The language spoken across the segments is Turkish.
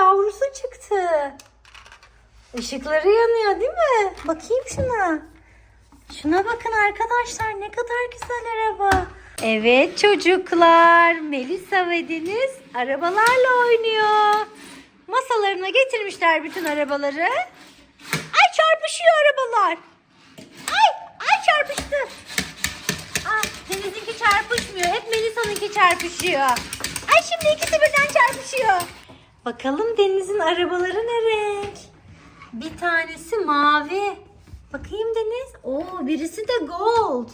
yavrusu çıktı. Işıkları yanıyor değil mi? Bakayım şuna. Şuna bakın arkadaşlar ne kadar güzel araba. Evet çocuklar Melisa ve Deniz arabalarla oynuyor. Masalarına getirmişler bütün arabaları. Ay çarpışıyor arabalar. Ay ay çarpıştı. Ah Deniz'inki çarpışmıyor. Hep Melisa'nınki çarpışıyor. Ay şimdi ikisi birden çarpışıyor. Bakalım Deniz'in arabaları ne renk? Bir tanesi mavi. Bakayım Deniz. Oo birisi de gold.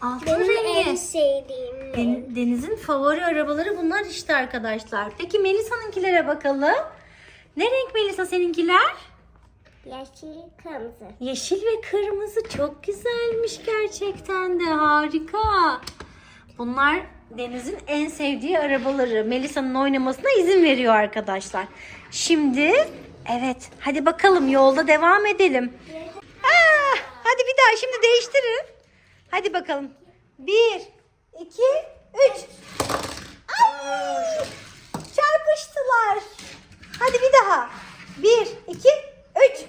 Altın Benim en rengi. sevdiğim. Den- Deniz'in favori arabaları bunlar işte arkadaşlar. Peki Melisa'nınkilere bakalım. Ne renk Melisa seninkiler? Yeşil kırmızı. Yeşil ve kırmızı çok güzelmiş gerçekten de harika. Bunlar Deniz'in en sevdiği arabaları. Melisa'nın oynamasına izin veriyor arkadaşlar. Şimdi evet hadi bakalım yolda devam edelim. Aa, hadi bir daha şimdi değiştirin. Hadi bakalım. Bir, iki, üç. Ay, çarpıştılar. Hadi bir daha. Bir, iki, üç.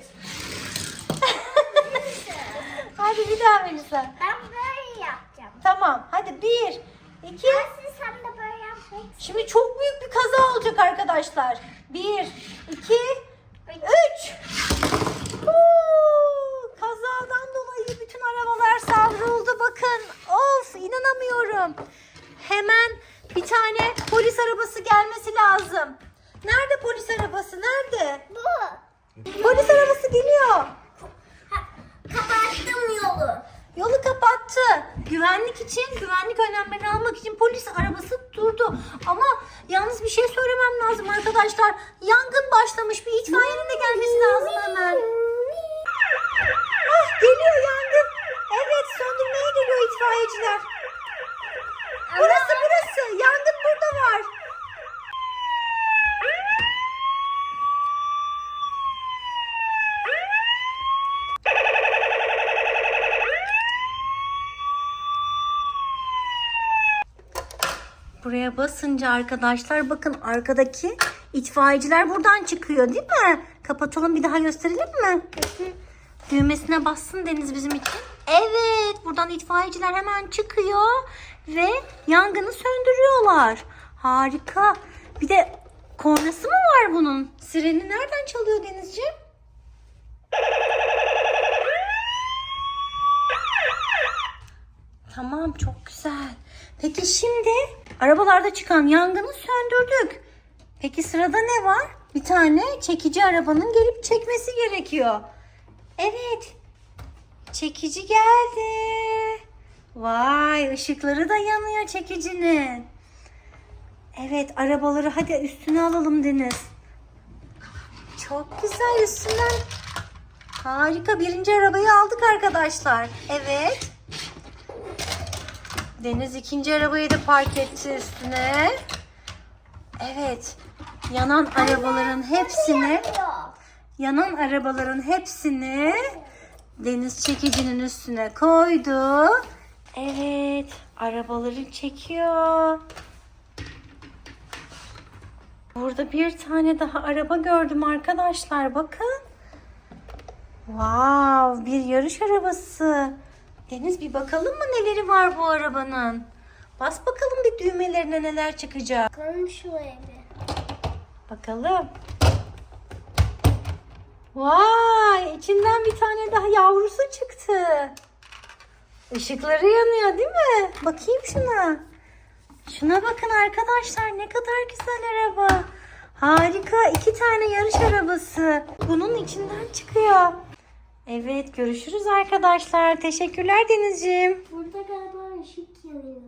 Hadi bir daha Melisa. 2. Şimdi çok büyük bir kaza olacak arkadaşlar. 1, 2, 3. Kazadan dolayı bütün arabalar savruldu bakın. Of inanamıyorum. Hemen bir tane polis arabası gelmesi lazım. Nerede polis arabası? Nerede? Bu. İçin, güvenlik önlemlerini almak için polis arabası durdu. Ama yalnız bir şey söylemem lazım arkadaşlar. Yangın başlamış. Bir itfaiyenin de gelmesi lazım hemen. Ah geliyor yangın. Evet söndürmeye geliyor itfaiyeciler. Burası burası. Yangın burada var. Buraya basınca arkadaşlar bakın arkadaki itfaiyeciler buradan çıkıyor değil mi? Kapatalım bir daha gösterelim mi? Düğmesine bassın Deniz bizim için. Evet buradan itfaiyeciler hemen çıkıyor ve yangını söndürüyorlar. Harika. Bir de kornası mı var bunun? Sireni nereden çalıyor Denizciğim? Tamam çok güzel. Peki şimdi arabalarda çıkan yangını söndürdük. Peki sırada ne var? Bir tane çekici arabanın gelip çekmesi gerekiyor. Evet. Çekici geldi. Vay ışıkları da yanıyor çekicinin. Evet arabaları hadi üstüne alalım Deniz. Çok güzel üstünden. Harika birinci arabayı aldık arkadaşlar. Evet. Deniz ikinci arabayı da park etti üstüne. Evet. Yanan arabaların hepsini yanan arabaların hepsini deniz çekicinin üstüne koydu. Evet. Arabaları çekiyor. Burada bir tane daha araba gördüm arkadaşlar. Bakın. Wow, bir yarış arabası. Deniz bir bakalım mı neleri var bu arabanın? Bas bakalım bir düğmelerine neler çıkacak. Bakalım şu evi. Bakalım. Vay, içinden bir tane daha yavrusu çıktı. Işıkları yanıyor değil mi? Bakayım şuna. Şuna bakın arkadaşlar ne kadar güzel araba. Harika iki tane yarış arabası. Bunun içinden çıkıyor. Evet görüşürüz arkadaşlar. Teşekkürler Denizciğim. Burada galiba ışık yanıyor.